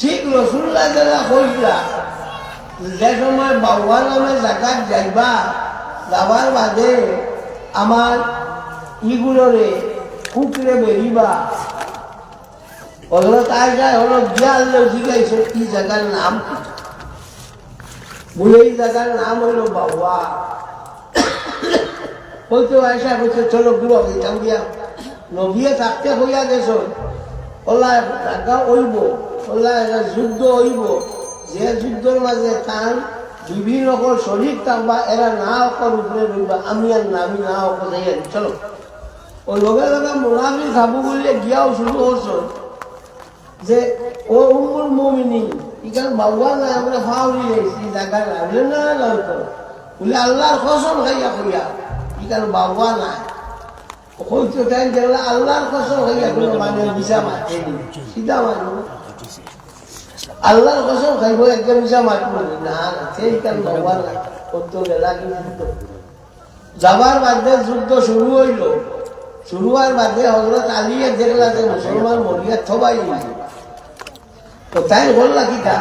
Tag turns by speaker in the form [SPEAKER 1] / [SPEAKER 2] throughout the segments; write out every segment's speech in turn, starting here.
[SPEAKER 1] ঠিক রসুল্লাহ যারা কইলা, যে সময় বাউয়া নামে জাকাত যাইবা, যাবার বাদে আমার ইগুলোরে কুকরে বেরিবা। হলো তাই যায় হলো গিয়াল জিগাইছে কি জায়গার নাম কি? বলে, এই জায়গার নাম হলো বাউয়া বলতে আয়সা বলছে চলো গুলো গেতাম দিয়া নভিয়ে থাকতে হইয়া গেছ। ওলা জায়গা হইব একটা যুদ্ধ হইব। যে যুদ্ধের মাঝে তান বিভিন্ন রকম শরীর থাকবা, এরা না অকর উপরে রইবা আমি আর না আমি না আর চলো। ওই লগে লগে মোনাফি খাব বললে গিয়াও শুরু হচ্ছে যে ও উমুল মমিনী ইকান বাবা না, আমরা ফাউরি যাইছি জায়গা না বলে না বলে আল্লাহর কসম খাইয়া কইয়া ইকান বাবা না আল্লাহর কসম খাইব, একজন না, সেই কান বাবা না কত বেলা কিন্তু যাবার বাদে যুদ্ধ শুরু হইল। শুরু হওয়ার বাদে হজরত আলিয়ে দেখলা যে মুসলমান মরিয়া থবাই তো তাই বললা কি তা?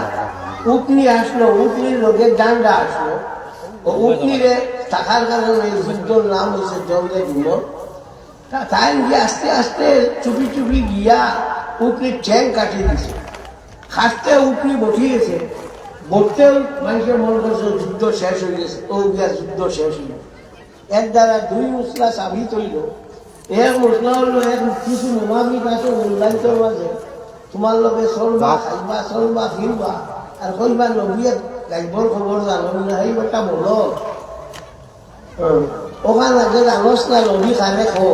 [SPEAKER 1] উকনি আসলো, উকনির লোকের ডান্ডা আসলো। ও উকনিরে থাকার কারণে যুদ্ধর নাম হয়েছে জঙ্গে ডুমর তা তাই গিয়ে আস্তে আস্তে চুপি চুপি গিয়া উকনির ঠ্যাং কাটিয়ে দিছে। খাটতে উকনি বঠিয়েছে বলতেও মানুষের মনে করছে যুদ্ধ শেষ হয়ে গেছে ও গিয়া যুদ্ধ শেষ হইল এক দ্বারা দুই মশলা সাবিত হইল এক মশলা হইল এক কিছু মোমাবিক আছে মূল্যায়িতর মাঝে তোমার লগে চলবা খাইবা চলবা ফিরবা আর কইবা নবীয়ে গাইবর খবর জানো না এই বেটা বলো ওখানে আগে জানোস না নবী খানে খো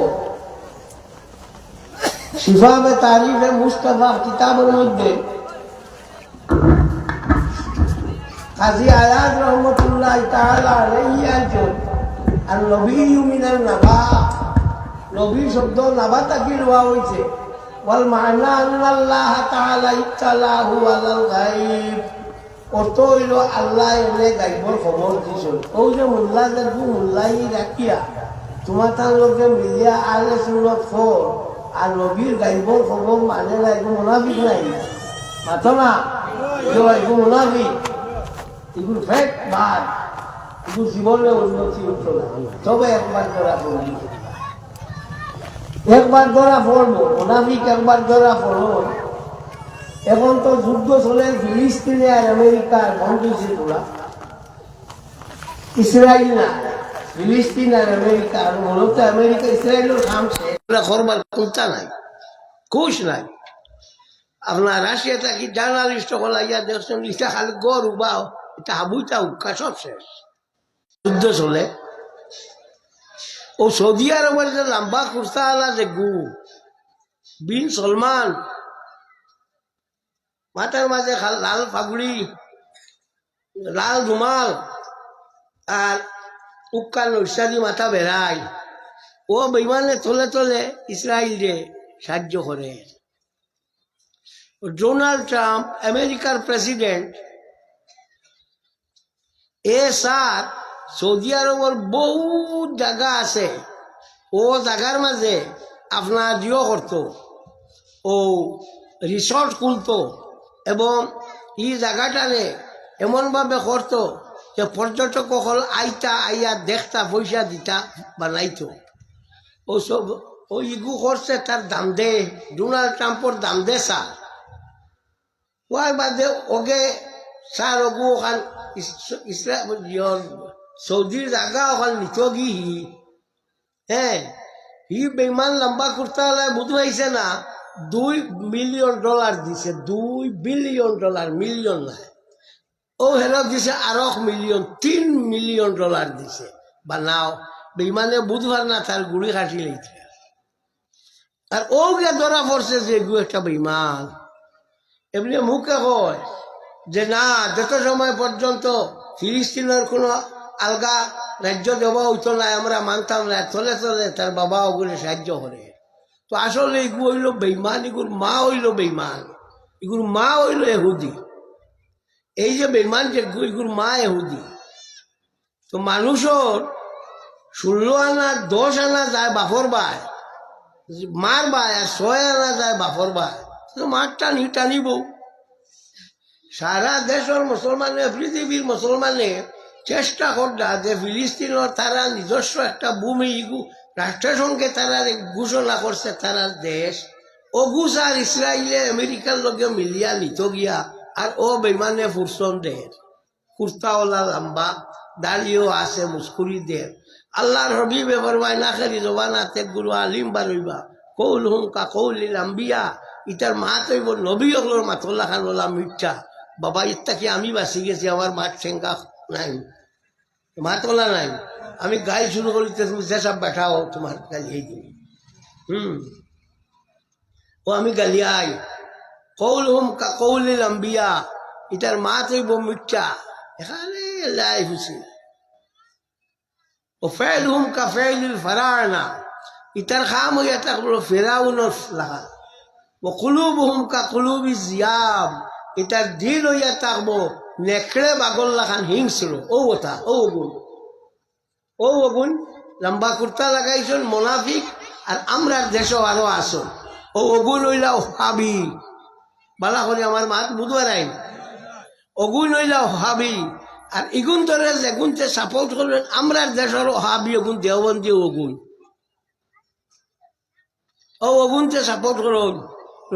[SPEAKER 1] শিফাবে তারিফে মুস্তফা কিতাবের মধ্যে কাজী আয়াত রহমতুল্লাহ তাআলা আলাইহি আছেন আর নবী মিনাল নাবা নবী শব্দ নাবা তাকি লওয়া হয়েছে ওয়াল মানা আল্লাহ তাআলা ইত্তালাহু আলাল গায়ব অর্থ হইল আল্লাহ এনে গাইবর খবর দিছিল? ও যে, মোল্লা দেখব মোল্লাই রাখিয়া তোমার তার লোকে মিলিয়া আলে সুরত ফোর আর নবীর গাইবর খবর মানে এগুলো মোনাফিক নাই। মাথো না? এগুলো মোনাফিক? এগুলো ফেক বাদ। এগুলো জীবনে উন্নতি হতো না। তবে একবার ধরা পড়বি একবার ধরা পড়ব মোনাফিক একবার ধরা পড়ব এখন তো যুদ্ধ চলে, ফিলিস্তিনে আর আমেরিকার বন্ধু যেগুলা ইসরায়েল না, ফিলিস্তিন আর আমেরিকা, আর মূলত আমেরিকা, ইসরায়েলের কাম করবার কোনটা নাই, খুশ নাই। আপনার রাশিয়া থাকি জার্নালিস্ট হল ইয়া দেখছেন, ইটা খালি গড় উবাও এটা হাবুইটা উকা সব শেষ। যুদ্ধ চলে। ও সৌদি আরবের যে লম্বা কুর্তা আলা যে গু, বিন সলমান মাথার মাঝে লাল ফাগুড়ি লাল রুমাল, আর উক্কা নৈশাদি মাথা বেড়াই ও বেমানে তলে তলে ইসরায়েল রে সাহায্য করে। ডোনাল্ড ট্রাম্প, আমেরিকার প্রেসিডেন্ট, এ সাত সৌদি আরবের বহু জায়গা আছে। ও জায়গার মাঝে আপনার জিও করতো। ও রিসর্ট খুলতো। এবং এই জায়গাটারে এমনভাবে করতো যে পর্যটক হল আইতা, আইয়া দেখতা, পয়সা দিতা, বানাইতো। ও সব, ও ইগু করছে তার দাম দে, ডোনাল্ড ট্রাম্পর দাম দে স্যার ওয়ার বাদে ওকে স্যার ওগু ওখান ইসরা সৌদির জায়গা ওখান নিচো গি হি? হ্যাঁ হি বেমান লম্বা কুর্তা বুধ হয়েছে না। দুই মিলিয়ন ডলার দিছে, দুই বিলিয়ন ডলার মিলিয়ন নাই। ও হেন দিছে আরও মিলিয়ন তিন মিলিয়ন ডলার দিছে। বা নাও বেমানে বুধবার না তার গুড়ি কাটি লেগেছে আর ও গে ধরা পড়ছে যে গু একটা বেমান এমনি মুখে কয় যে না, যত সময় পর্যন্ত ফিলিস্তিনের কোনো আলগা রাজ্য দেওয়া হইতো না আমরা মানতাম না তলে তলে তার বাবা ওগুলো সাহায্য করে। তো আসলে এগুলো হইল বেইমান এগুর মা হইল বেইমান এগুর মা হইল এহুদি। এই যে বেইমান যে এগুর মা এহুদি। তো মানুষের ষোলো আনা, দশ আনা যায় বাপর বায়, মার বায় আর ছয় আনা যায় বাপর বায়। মাঠ টানি, টানিব। সারা দেশের মুসলমানে পৃথিবীর মুসলমানে চেষ্টা করলা যে ফিলিস্তিনের তারা নিজস্ব একটা ভূমি রাষ্ট্রসংঘে তারা ঘোষণা করছে, তারা দেশ অগুস আর ইসরায়েলে আমেরিকার লগে মিলিয়া নিত গিয়া, আর ও বেমানে ফুরসন দের কুর্তাওয়ালা, লম্বা, দাড়িও আছে মুস্কুরি দের আল্লাহর হবিবে ফরমায়, না খালি জবানাতে গুরু আলিম বারইবা। কৌল হুম কা কৌলিল আম্বিয়া। ইটার মা তৈব নবী অগলোর মাতল্লা খান বলা মিথ্যা বাবা ইত্তা কি আমি বাঁচি গেছি, আমার মাঠ ঠেঙ্গা নাই। মাতলা নাই। আমি গাই শুরু তুমি যেসব বেঠাও তোমার গালি এই হুম। ও, আমি গালিয়াই কৌল হুম কা কৌলিল আম্বিয়া, ইটার মা তৈব মিথ্যা। এখানে লাই হুসি ও ফেল হুম কা ফেলিল ফারানা, ইটার খাম হইয়া থাকল ফেরাউনর লাগা ও কুলুব হুম কা কুলুবি জিয়াম এটার দিল হইয়া থাকব নেকড়ে বাগল লাখান হিংস্র। ও, ওটা, ও গুণ ও গুণ লম্বা কুর্তা লাগাইছন, মোনাফিক, আর আমরা দেশও আরও আসন। ও অগুন হইলা হাবি। বালা করে আমার মাত বুধবার আইন অগুন হইলা হাবি। আর ইগুন ধরে যেগুনতে সাপোর্ট করবেন আমরা দেশের হাবি অগুন দেওবন্দি অগুন ও অগুনতে সাপোর্ট করুন।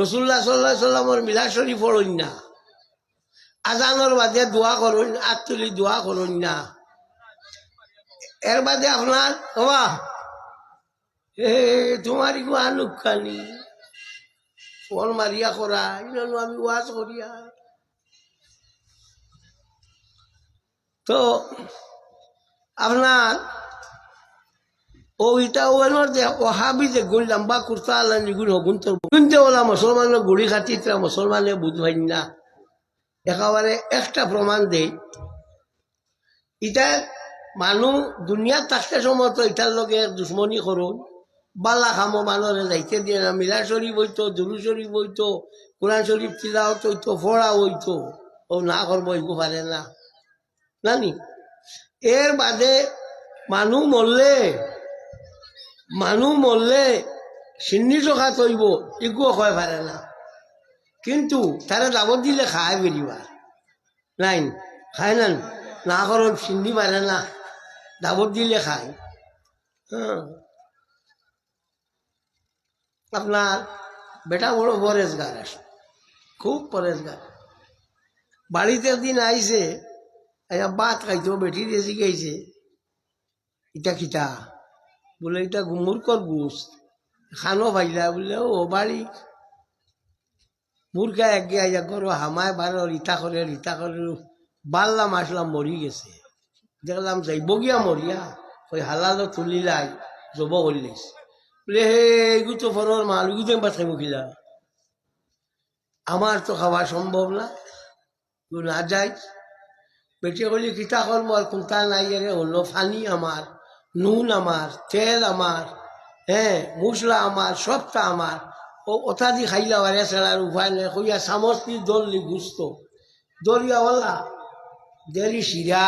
[SPEAKER 1] রসুল্লাহ সাল্লাহ সাল্লামর মিলা শরীফ না। আজানোর বাদে দোয়া করুন, আর তুলি দোয়া করুন না। এর বাদে আপনার বাবা তোমার ইগু আনুখানি ফোন মারিয়া করা ইনানো আমি ওয়াজ করিয়া। তো, আপনার গুড়ি মুসলমানে বুঝবাই না। একেবারে একটা প্রমাণ দেই। ইটা মানুহ দুনিয়াত থাকতে সময় তো ইটার লগে দুশ্মনী করুন বালা খামো মানুষে যাইতে দিয়ে না, মিলা শরীফ হইতো দুরু শরীফ হইতো কোরআন শরীফ তিলাওত হইতো ফোড়া হইতো ও, না করব এগু পারে না। নানি এর বাদে মানুহ মরলে মানুহ মরলে সিন্নি চকা তৈব এগুলো কয় পারে না। কিন্তু তারা দাবত দিলে খায় বেরিবার নাই খায় না না? করো সিন্নি পারে না। দাবত দিলে খায় হ্যাঁ। আপনার বেটা বড় পরেজগার আছে। খুব পরেজগার বাড়িতে একদিন আইছে, আয়া ভাত খাইতো বেটি দিয়ে শিখাইছে ইটা খিতা বলে এটা মূর্খর গুস খানো ভাইলা। বলে, ও, বাড়ি। মূর্খা একে আইয়া করো হামায় বারো রিতা করে রিতা করে, বাল্লাম আসলাম, মরি গেছে। দেখলাম যাইব গিয়া মরিয়া ওই হালালো তুলিলাই, জব করলিস। বলে, হে এগু তো ফরর মাল এগু বাথাই মুখিলা আমার তো খাওয়া সম্ভব না কেউ না যাই বেটে করলি কিতা করব আর কোনটা নাই রে হলো ফানি আমার নুন আমার তেল আমার হ্যাঁ মশলা আমার সবটা আমার ও ওটা দি খাইলা বারে ছাড়ার উপায় নেই। কইয়া চামচ দি দললি গুস্ত। দরিয়াওয়ালা দেরি শিরা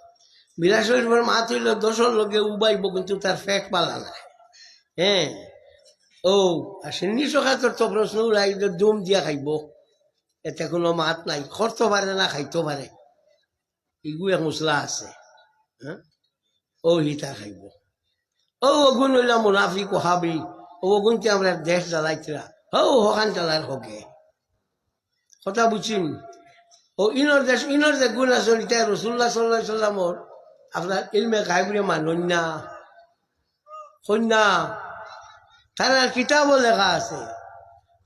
[SPEAKER 1] মিলা শরীফের মাত হইল দশর লগে উবাইব, কিন্তু তার ফেক পালা নাই। হ্যাঁ? ও, আর সিন্নি সখাতর তো প্রশ্ন উড়াই দুম দিয়া খাইব। এতে কোনো মাত নাই খরতে পারে না, খাইতে পারে ইগু এক মশলা আছে হ্যাঁ? ও হিতা খাইব। ও অগুন হইলা মুনাফিক ওহাবি, ও অগুনকে আমরা দেশ জ্বালাইছিলা। ও হকান চালার হকে। কথা বুঝিম? ও ইনর দেশ, ইনর যে গুণ আছে রসুল্লাহ সাল্লাহ সাল্লামর আপনার ইলমে গাইবুরে মানুন না কন্যা তার কিতাবও লেখা আছে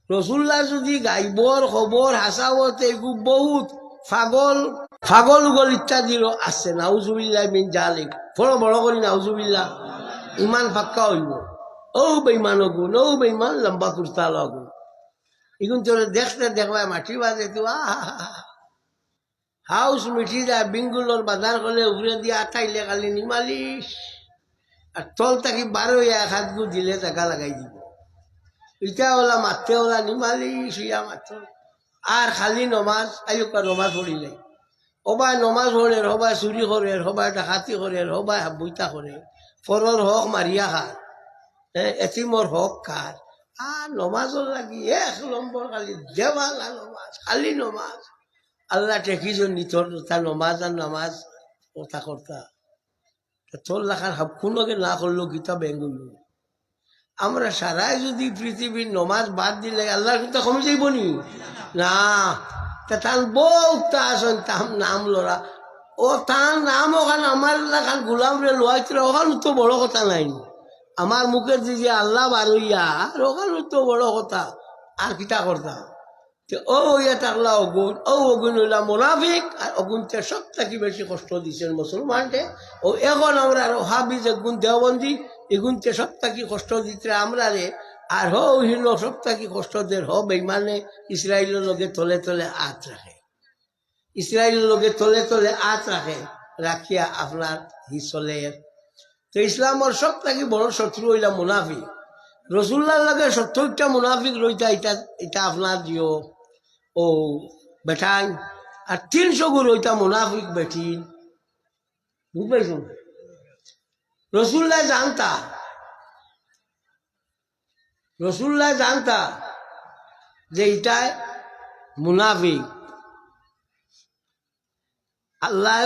[SPEAKER 1] রসুল্লাহ যদি গাইবর খবর হাসাবত এগু বহুত ফাগল ফাগল উগল ইত্যাদির আছে নাউজুবিল্লাহ মিন জালিক বড় বড় করি নাউজুবিল্লাহ ইমান ফাক্কা হইব ও বেইমান গুণ ও বেইমান লম্বা কুর্তা লাগুন এগুন তোর দেখতে দেখবা মাটির বাজে তো আহা হাউস মিঠি যায় বিঙ্গুলোর বাজার করলে উগরে দিয়ে আটাইলে খালি নিমালিশ। আর তল থাকি বারো এক হাত গু দিলে টাকা লাগাই দিব। ইটা ওলা মারতে ওলা নিমালিশ, ইয়া মাত্র আর খালি নমাজ আয়ুকা নমাজ পড়িলে। হবাই নমাজ পড়ে হবাই চুরি করে হবাই ডাকাতি করে হবাই বইতা করে। ফরর হক মারিয়া খার এতিমর হক খার আর নমাজর লাগি এক নম্বর খালি দেওয়ালা নমাজ, খালি নমাজ। আল্লাহ টেকিজন নিতর তার নমাজ আর নামাজ কথা কর্তা? তা তোর লাখার হাব কোনোকে না করল, গীতা বেঙ্গুল আমরা সারাই যদি পৃথিবীর নমাজ বাদ দিলে আল্লাহর কথা কমে যাইব নি। না, তা তার বহুত আসন তার নাম লড়া। ও তার নাম ওখানে আমার লাখান গোলাম রে লোয়াইছিল ওখানে তো বড় কথা নাই। আমার মুখের দিকে আল্লাহ বারইয়া, আর ওখানে তো বড় কথা। আর কিতা করতাম তো ও, ইয়া থাকলা অগুন ও অগুন হইলা মোনাফিক। আর অগুনতে সব থাকি বেশি কষ্ট দিচ্ছেন মুসলমানকে ও, এখন আমরা আর হাবি যে গুণ দেওবন্দি এগুনতে সব থাকি কষ্ট দিতে আমরা রে। আর হো হিল সব থাকি কষ্ট দের হ বেইমানে ইসরায়েলের লগে তলে তলে আত রাখে। ইসরায়েলের লগে তলে তলে আত রাখে, রাখিয়া আপনার হি চলে। তো ইসলামর সব থাকি বড় শত্রু হইলা মুনাফিক। রসুল্লার লগে সত্তরটা মুনাফিক রইতা, এটা এটা আপনার জিও। ও বেঠাই আর তিনশো গো রইতা মুনাফিক বেটি। বুঝ পাইছ রসুল্লাহ জানতা। রসুল্লাহ জানতা যে এটাই মুনাফিক। আল্লাহ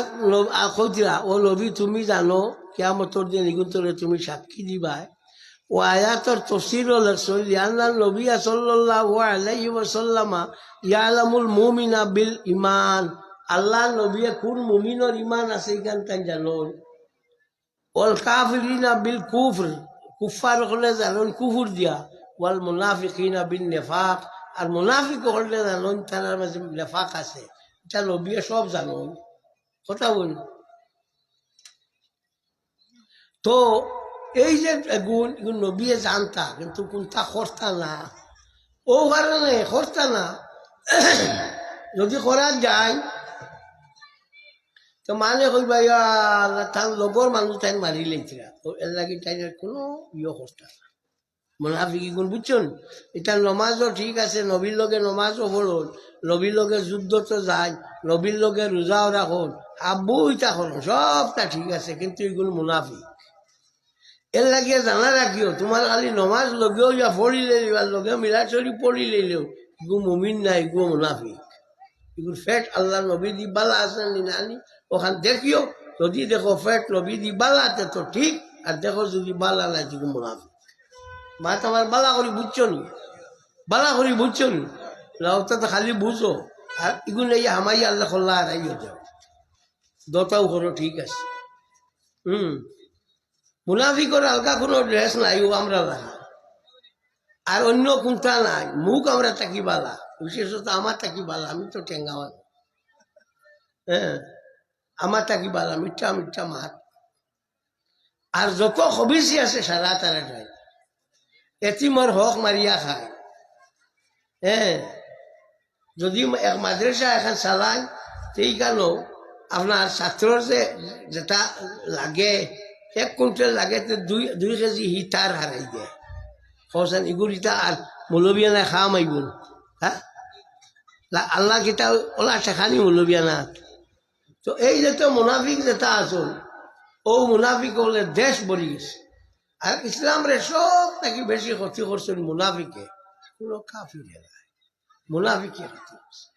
[SPEAKER 1] কইরা ও নবী, তুমি জানো, কেয়ামতর দিন এগুন্তরে তুমি সাক্ষী দিবাই। ও আয়াতর তফসির লেখছেন ইয়ান্না নবী সাল্লাল্লাহু আলাইহি ওয়াসাল্লামা ইয়ালামুল মুমিনা বিল ইমান আল্লাহ নবী কোন মুমিনের ইমান আছে এখান তাই জানো ওয়াল কাফিরিনা বিল কুফর কুফার হলে জানুন কুফুর দিয়া ওয়াল মুনাফিকিনা বিল নেফাক আর মুনাফিক হলে জানুন তার মাঝে নেফাক আছে এটা নবী সব জানুন কথা বল তো এই যে গুণ এগুলো নবিয়ে জানতা, কিন্তু কোনটা করতা না? ও কারণে করতা না? যদি করা যায়, তো মানে কইবা তার লগর মানুষ তাই মারি লেছিলা। এর লাগে তাই কোনো ইয়ে করতা না। মোনাফিকি গুণ বুঝছেন এটা নমাজও ঠিক আছে নবীর লগে নমাজও পড়ুন নবীর লগে যুদ্ধ তো যায় নবীর লগে রোজাও রাখুন আব্বু ইটা সবটা ঠিক আছে, কিন্তু এগুলো মুনাফিক। এর লাগিয়ে জানা রাখিও তোমার খালি নমাজ লগেও যা পড়ি লেলিবার লগে মিলা চড়ি পড়ি লেলেও ইগু মমিন না ইগু মুনাফিক। ইগুর ফেট আল্লাহ নবী দি বালা আছে নানি ওখান দেখিও, যদি দেখো ফেট নবী দি বালা তে ঠিক আর দেখো যদি বালা না ইগু মুনাফিক। মা তোমার বালা করি বুঝছ নি? বালা করি বুঝছ নি? লাউটা তো খালি বুঝো আর ইগু নেই, হামাই আল্লাহ খোল্লা আর যাও। দতাও করো ঠিক আছে। হুম মুনাফিকর আলগা কোনো ড্রেস নাই, ও আমরা লাগা আর অন্য কোনটা নাই, মুখ আমরা তাকি বালা। বিশেষত আমার তাকি বালা, আমি তো টেঙ্গাওয়ান হ্যাঁ আমার তাকি বালা, মিঠা মিঠা মাত আর যত হবিসি আছে, সারা তারা যায় এতিমর হক মারিয়া খায়। হ্যাঁ যদি এক মাদ্রাসা এখন চালায় সেই কারণেও আপনার ছাত্রর যে যেটা লাগে এক কুইন্টাল লাগে দুই দুই কেজি হিটার হারাই দেয়। খরচান ইগুর ইটা আর মৌলবিয়া না খাম আইগুন হ্যাঁ আল্লাহ কিতা ওলা শেখানি মৌলবিয়া না তো এই যেটা মুনাফিক যেটা আসল ও মুনাফিক হলে দেশ ভরি গেছে। আর ইসলাম রে সব নাকি বেশি ক্ষতি করছেন মুনাফিকে। কোনো কাফিরে নাই। মুনাফিকে ক্ষতি করছে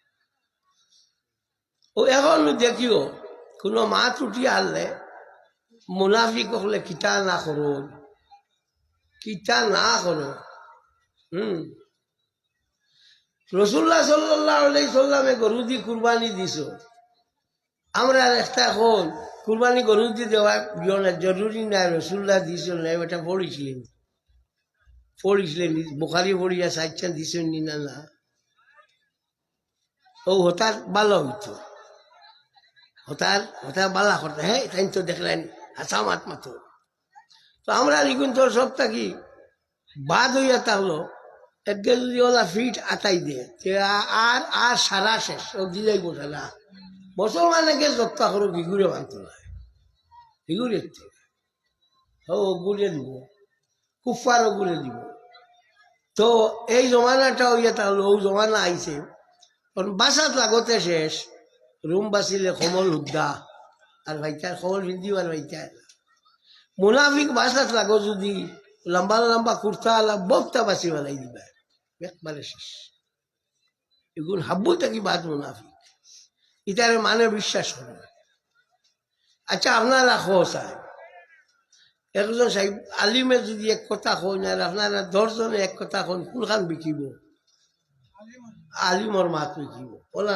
[SPEAKER 1] ও এখন দেখিও, কোনো মা ত্রুটি আনলে মুনাফিক হলে কিতা না করো? কিতা না করো? হুম। রসুল্লাহ সাল্লাহ সাল্লামে গরু দি কুরবানি দিছ। আমরা একটা এখন কুরবানি গরু দি দেওয়া জরুরি নাই রসুল্লাহ দিছ না, এটা পড়িছিলেন। পড়িছিলেন, বোখারি পড়িয়া সাইচান দিছেন নি না না? ও হতার ভালো হইতো। হতার হতার বালা করতে হ্যাঁ তাই তো দেখলেন। হাসাম আত্মা তো আমরা লিখুন তোর সব থাকি বাদ হইয়া থাকল একগেল ওলা ফিট আতাই দিয়ে আর আর সারা শেষ ও দিলেই বসে না। মুসলমানকে যত্তা করো ভিগুরে বানতে না ভিগুরে ও গুলে দিব কুফারও গুলে দিব। তো এই জমানাটা হইয়া তাহলে, ও জমানা আইছে। কারণ বাসাত লাগতে শেষ, রুম বাঁচিলে সমল উদ্দা আর ভাইটার সমল ভিন্দি আর ভাইটার মুনাফিক বাসাত লাগো যদি লম্বা লম্বা কুর্তা আলা বক্তা বাঁচি বেলাই দিবা একবারে শেষ এগুলো হাব্বু থাকি বাদ ইতারে মানে বিশ্বাস করবে আচ্ছা আপনারা খো সাহেব একজন সাহেব আলিমে যদি এক কথা কই না আর আপনারা দশজনে এক কথা কন কোনখান বিকিব আলিমর মাত বিকিব বলা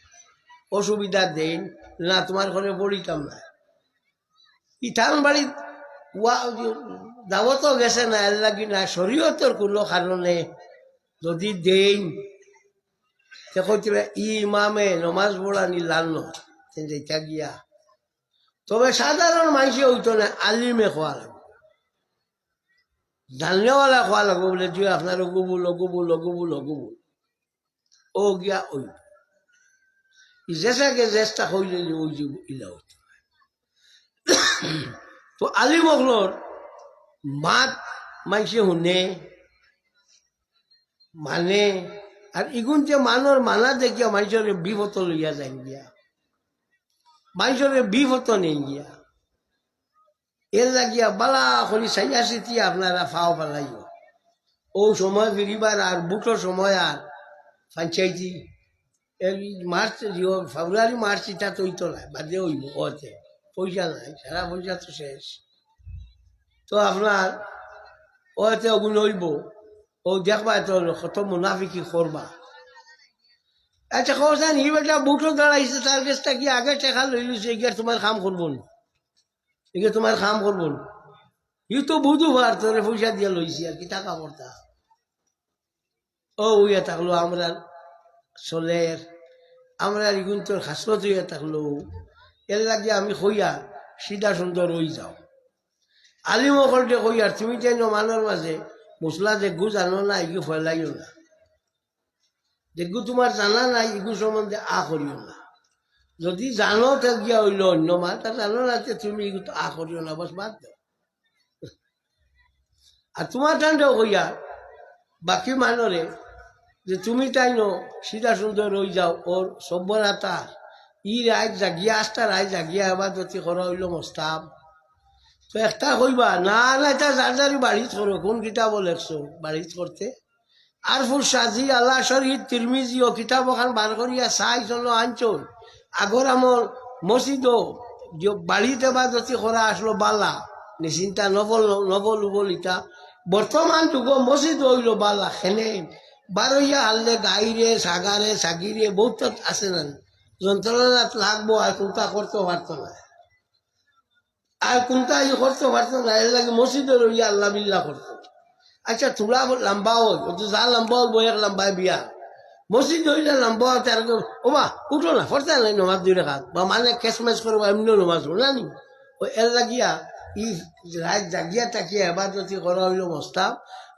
[SPEAKER 1] অসুবিধা দেন না তোমার ঘরে পড়িতাম না ইথান বাড়ি দাবতো গেছে না এর লাগি না শরীয়তর কোনো কারণে যদি দেন ই ইমামে, নমাজ পড়ানি লান্ন যেটা গিয়া। তবে সাধারণ মানুষে হইতো না, আলিমে খোয়া লাগবে। জানলেওয়ালা খোয়া লাগবে বলে তুই আপনার অগুবুল অগুবুল অগুবুল ও গিয়া ওই জেসাকে জেসটা হইলে ওই যে ইলা হইতো তো আলিমগলর মাত মাইসে শুনে মানে আর ইগুন যে মানর মানা দেখিয়া মানুষের বিপত লইয়া যায় গিয়া মানুষের বিপত নেই গিয়া, এর লাগিয়া বালা করি সাইয়া সিটি আপনারা ফাও পালাইও ও সময় ফিরিবার আর বুটোর সময় আর পঞ্চায়েতি মার্চ ফেব্রুয়ারি, মার্চ এটা তো হইতো না বাদে হইব ওতে। পয়সা নাই, সারা পয়সা তো শেষ। তো আপনার ওতে ওগুলো হইব। ও দেখবা তো কত মুনাফিকি করবা। আচ্ছা খবরদান হি বেটা বুটো দাঁড়াইছে, তার কাছটা কি আগে টেকা লই লইছে এগিয়ে তোমার কাম করব না? এগিয়ে তোমার কাম করব না? ই তো বুধু ভার, তোরে পয়সা দিয়ে লইছি, আর কি টাকা পড়তা ও উইয়া থাকল আমরা চলের আমরা ইগুন তোর হাসরত হইয়া থাকল, এর লাগে আমি কইয়া সিধা সুন্দর হই যাও। আলিমকলকে কইয়ার তুমি যে নমানোর মাঝে মশলা দেখু জানো না, ইগু ফেলাইও না। দেখু তোমার জানা নাই, ইগু সম্বন্ধে আ করিও না। যদি জানো গিয়া হইল অন্য মা তা জানো না তে তুমি ইগু তো আ করিও না বস বাদ দাও আর তোমার টানটাও কইয়া বাকি মানরে যে তুমি তাই নো সিধা সুন্দর হই যাও, ওর সভ্যরাতা ই রায় জাগিয়া, আস্তা রায় জাগিয়া এবার যদি করা হইল মস্তাব তো একটা কইবা, না না, এটা যার যারি বাড়িত করো, কোন কিতাব লেখছো বাড়িত করতে? আর ফুল সাজি, আল্লাহ শরীর তিরমিজি, ও কিতাব ওখান বার করিয়া চাই, চলো আনচল। আগর আমল, মসজিদ বাড়িতে বা যদি করা আসলো বালা, নিশ্চিন্তা নবল নবল বলিতা বর্তমান যুগ মসজিদ হইল বালা খেনে বারইয়া হারলে গাইরে সাগারে সাগিরে বহুত আছে না। যন্ত্রণাত লাগবো আর কোনটা করতে পারতো না আর কোনটা ই করতে পারতো না এর লাগে মসজিদে রইয়া আল্লাহ বিল্লাহ করতো আচ্ছা তোলা লম্বা ও তো যা লম্বা হইব এক লম্বায় বিয়া। মসজিদ হইলে লম্বা হয় তার ও বা উঠো না ফরতে নাই নমাজ দুই রেখাত বা মানে কেস মেস করব এমনিও নমাজ না নি? ও এর লাগিয়া ই রাত জাগিয়া তাকিয়া, এবাদতি করা হইল মস্তাব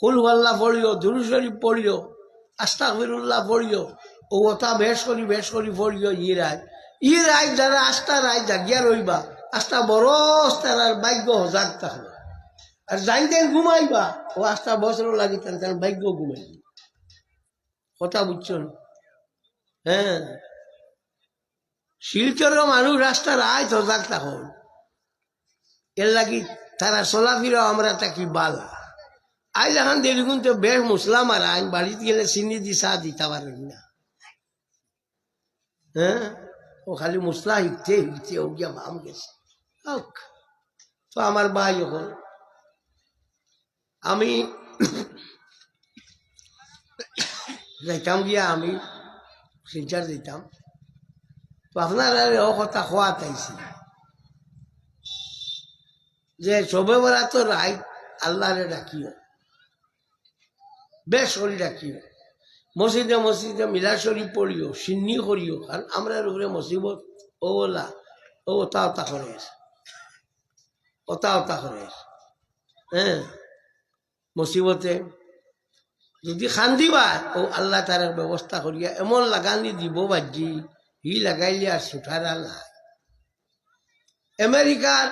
[SPEAKER 1] ফুল পাল্লা পড়িও দুরু শরীফ পড়িও আস্তা ফিরুল্লাহ পড়িও ও ওটা বেশ করি বেশ করি পড়িও ই রায়। ই রায় যারা আস্তা রায় জাগিয়া রইবা, আস্তা বড় তার ভাগ্য হজাক থাকবে। আর যাইতেন ঘুমাইবা, ও আস্তা বছর লাগিতেন তার ভাগ্য ঘুমাই কথা বুঝছেন? হ্যাঁ। শিলচরের মানুষ রাস্তার আয় সজাগ তখন এর লাগি তারা চলাফিরা আমরা তাকি বালা। আজ এখন দেখুন তো বেশ মশলা মারা আইন বাড়িতে গেলে চিনি দি চা দিতে পারেন না হ্যাঁ? ও খালি মশলা শিখতে শিখতে ও গিয়া ভাম গেছে। তো আমার ভাই এখন আমি যাইতাম গিয়া, আমি শিলচার দিতাম। তো আপনারা ও কথা খোয়া তাইছি যে সবে বেড়া তো রাই আল্লাহরে ডাকিও বেশ করে ডাকিও মসজিদে মসজিদে মিলা শরীফ পড়িও, সিন্নি করিও, কারণ আমরা উপরে মসজিবত ওলা, ও ওতা ওতা আছে ওতা ওতা আছে হ্যাঁ। মুসিবতে যদি খান্দিবা ও আল্লাহ তার ব্যবস্থা করিয়া এমন লাগানি দিব বাজি হি লাগাইলে আর সুঠারা নাই। আমেরিকার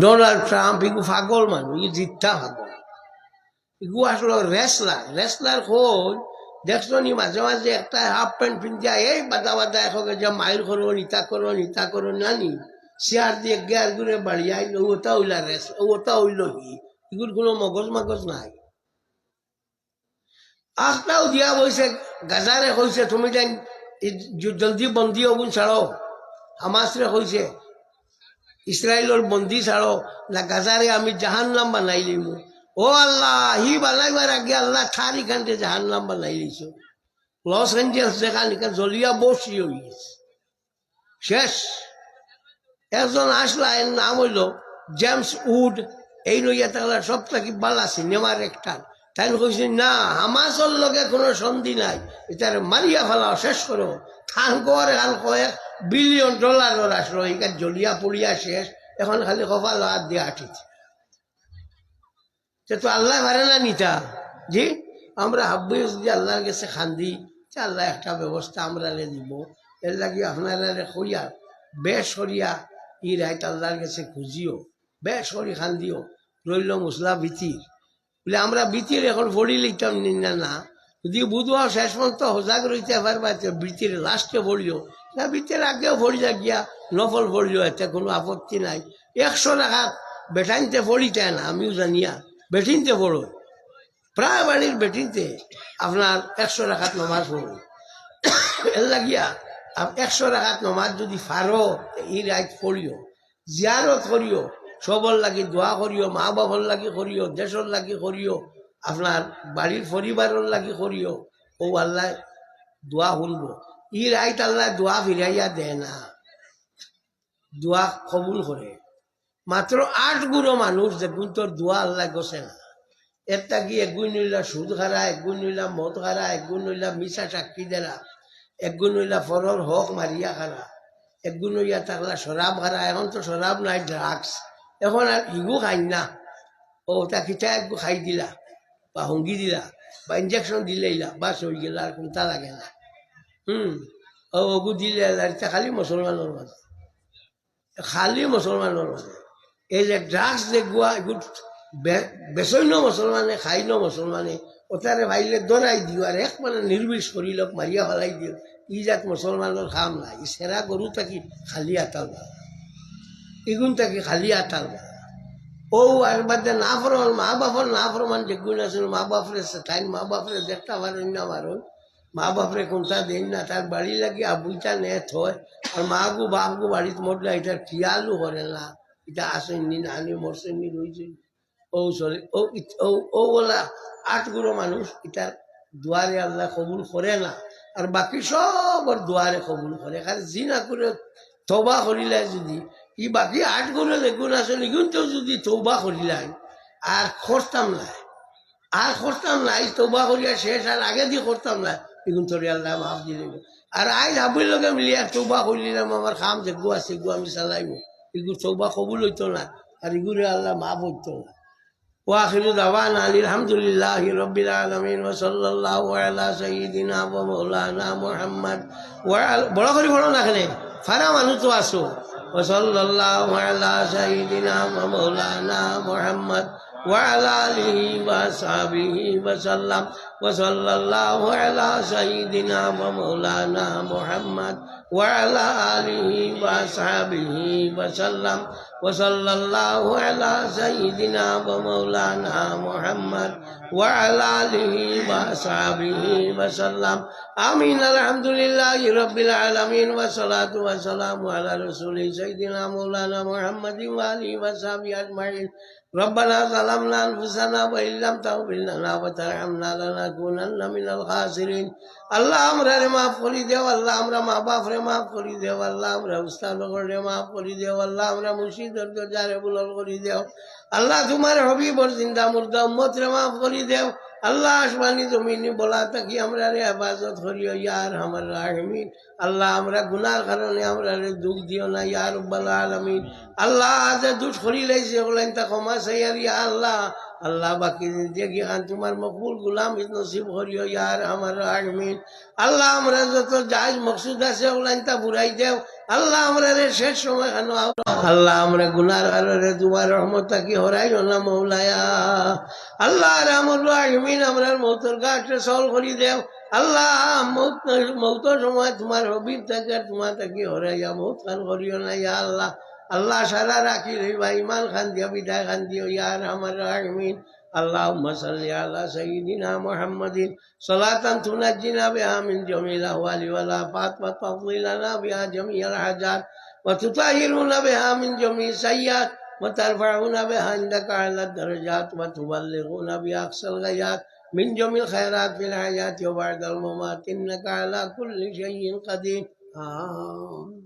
[SPEAKER 1] ডোনাল্ড ট্রাম্প, ইগু পাগল মানুষ, ই জিথা পাগল। ইগু আসলে রেসলার রেসলার হল, দেখছ নি, মাঝে মাঝে একটা হাফ প্যান্ট পিন্ধিয়া, এই বাদা বাদা এখকে যে মাইল করো নিতা করো নিতা করো নানি চেয়ার দিয়ে গ্যাস ঘুরে বাড়ি আইল, ওটা হইলা রেস ওটা হইল হি এগুলোর কোনো মগজ মগজ নাই। আখটাও দিয়া বইছে গাজারে কইছে, তুমি যেন জলদি বন্দি হবুন ছাড়ো। হামাসরে কইছে ইসরায়েলের বন্দি ছাড়ো, না গাজারে আমি জাহান নাম বানাই লিমু ও আল্লাহ, হি বানাইবার আগে আল্লাহ, ঠারি খানতে জাহান নাম বানাই লিছ লস এঞ্জেলস দেখা নিকা জলিয়া বসি শেষ। একজন আসলা, এর নাম হইল জেমস উড এই নইয়া তাহলে সব থাকি বালা সিনেমার একটা। তাই কইছে, না হামাসর লগে কোনো সন্ধি নাই। এটার মারিয়া ফেলাও, শেষ করো। থান হাল কয়েক বিলিয়ন ডলারের আসলো। এখানে জলিয়া পড়িয়া শেষ। এখন খালি কপাল হাত দিয়ে আঠিছে সে তো আল্লাহ পারে না নিতা? জি? আমরা হাব্বই যদি আল্লাহর কাছে খান্দি, যে আল্লাহ একটা ব্যবস্থা আমরা দিব এর লাগি আপনারা কইয়া বেশ করিয়া ই রাইত আল্লাহর কাছে খুঁজিও, বেশ করি খান্দিও। রইল মশলা বিতির বলে আমরা বিতির এখন ভরি লিখতাম না না যদি বুধবা শেষ পর্যন্ত সজাগ রইতে পারবা তো বৃত্তির লাস্টে ভরিও। না বৃত্তির আগেও ভরি গিয়া নফল ভরিও, এতে কোনো আপত্তি নাই। একশো টাকা বেটাইনতে ভরিতে না আমিও জানিয়া। বেটিনতে পড়ো প্রায় বাড়ির বেটিনতে আপনার একশো টাকাত নমাজ পড়ো এর লাগিয়া একশো টাকাত নমাজ যদি ফারো ই রাইত পড়িও, জিয়ারত করিও সবর লাগি দোয়া করিও মা বাবার লাগি করিও দেশর লাগি করিও, আপনার বাড়ির পরিবারের লাগি করিও, ও আল্লাহ দোয়া শুনব। ই রাইত আল্লাহ দোয়া ফিরাইয়া দেয় না। দোয়া কবুল করে। মাত্র আট গুণো মানুষ দেখুন তোর দোয়া আল্লাহ গছে না। একটা কি একগুণ নইলা সুদ খারা একগুণ নইলা মদ খারা একগুণ নইলা মিশা সাক্ষী দেরা একগুণ নইলা ফরর হক মারিয়া খারা একগুণ নইয়া থাকলা শরাব খারা এখন তো শরাব নাই ড্রাগস এখন আর ইগু খাই না। ও, তা খিচা একগু খাই দিলা, বা হঙ্গি দিলা, বা ইঞ্জেকশন দিলেইলা বাস হয়ে গেল আর কোনটা লাগে না। হুম, ও, ওগু দিলে খালি মুসলমানের মাঝে খালি মুসলমানের মাঝে এই যে ড্রাগস যে গুয়া এগুলো বেচৈন মুসলমানে খাইন মুসলমানে ওটারে ভাইলে দরাই দিও আর এক মানে নির্বিষ করিল মারিয়া ফেলাই দিও, ই যাত মুসলমানের খাম নাই, ই সেরা গরু থাকি খালি আতাল বা ইগুন থাকি খালি আতাল বা ও আর বাদে না ফরমান মা বাপর না ফরমান যেগুন আছে মা বাপরে তাই মা বাপরে দেখতে পারেন না পারেন মা বাপরে কোনটা দেন না তার বাড়ি লাগে আবুইটা নেট হয় আর মা গু বাপ গু বাড়িতে মরলে এটার করে না। এটা আসেননি, না আনি মরছেননি, রয়েছে। ও সরি ও ও বলা আটগুলো মানুষ এটার দুয়ারে আল্লাহ কবুল করে না। আর বাকি সবর দুয়ারে কবুল করে। কারণ জি না করে তবা করিলে যদি, ই বাকি আটগুলো দেখুন আসলে কিন্তু যদি তৌবা করিলাই, আর করতাম না। আর করতাম না, এই তৌবা করিয়া শেষ, আর আগে দিয়ে করতাম না এগুন তোরে আল্লাহ মাফ দিলে আর আই হাবির লগে মিলিয়া তৌবা করিলাম, আমার খাম যে গু আছে গু আমি চালাইব। এগুলো তৌবা কবুল হইতো না আর এগুলো আল্লাহ মাফ হইতো না واخر دعوانا أن الحمد لله رب العالمين وصلى الله على سيدنا ومولانا محمد وعلى বড় করে বড় না এখানে ফারা মানুষ তো আসো وصلى الله على سيدنا ومولانا محمد وعلى آله وصحبه وسلم وصلى الله على سيدنا ومولانا محمد وعلى آله وأصحابه وسلم وصلى الله على سيدنا ومولانا محمد وعلى آله وأصحابه وسلم آمين الحمد لله رب العالمين والصلاة والسلام على رسول سيدنا مولانا محمد وآله وصحبه أجمعين ربنا ظلمنا أنفسنا وإن لم تغفر لنا وترحمنا নাকুনান্না আল্লাহ দেও, আল্লাহ আমরা তোমার হবিবর জিন্দা মুর্দা রে মাফ করি দেও। আল্লাহ আসমানি জমিনি বলা থাকি আমরা রে হেফাজত করিও ইয়ার আমার রাহমিন। আল্লাহ আমরা গুনার কারণে আমরা রে দুঃখ দিও না ইয়ার আলমিন। আল্লাহ আজ দুঃখ করি লাইছে ওগুলাই তা ক্ষমা সাইয়ার ইয়া আল্লাহ। আল্লাহ বাকি দেখি খান তোমার মকবুল গুলাম নসিব করিও, ইয়ার আমার রাহমিন আল্লাহ আমরা যত জাজ মকসুদ আছে ওগুলাইন তা বুড়াই দেও। আল্লাহ আমরা রে শেষ সময় খানো আল্লাহ আমরা গুনার কারণে তোমার রহমত কি হরাইও না মৌলায়া। আল্লাহ রামুল রাহমিন আমরা মৌতর গাছটা সল করি দেও। আল্লাহ মৌত সময় তোমার হবিব থাকে তোমার তাকে হরাইয়া মৌত খান করিও না ইয়া আল্লাহ। الله सारा راكي रही إيمان ईमान खान दियो बिदा खान दियो यार हमारा अमीन اللهم صل على سيدنا محمد۔ صلاة تنجينا بها من جميع الأهوال والآفات وتقضي لنا بها جميع الحاجات۔ وتطهرنا بها من جميع السيئات وترفعنا بها عندك على الدرجات۔ وتبلغنا بأقصى الغيات من جميع الخيرات في الحياة وبعد الممات۔ إنك على كل شيء قدير آه.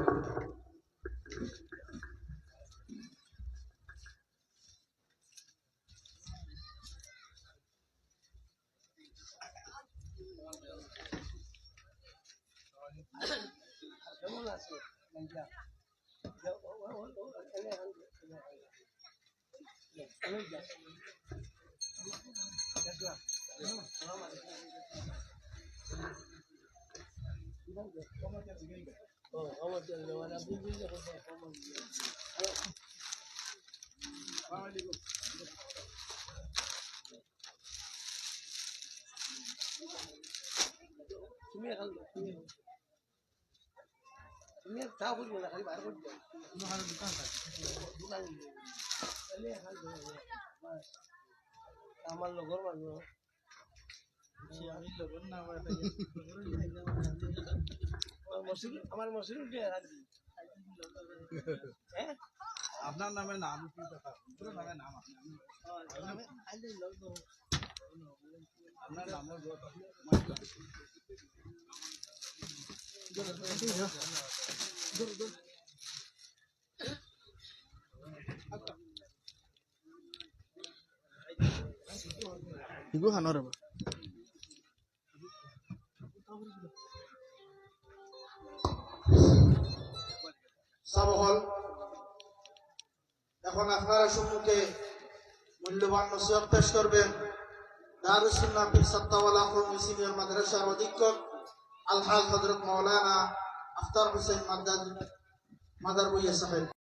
[SPEAKER 1] আমার হ্যাঁ?
[SPEAKER 2] আপনার নামে নাম কি কথা পুরো নামে নাম আপনার নামের
[SPEAKER 3] সাবহল। এখন আপনারা সম্মুখে মূল্যবান নসিহত পেশ করবেন। দারুসুন্নাহ পীর সত্তাওয়ালা কওমি মাদ্রাসার অধীক্ষক আলহাজ হযরত মাওলানা আফতার হোসেন মাদার মাদার বইয়া সাহেব।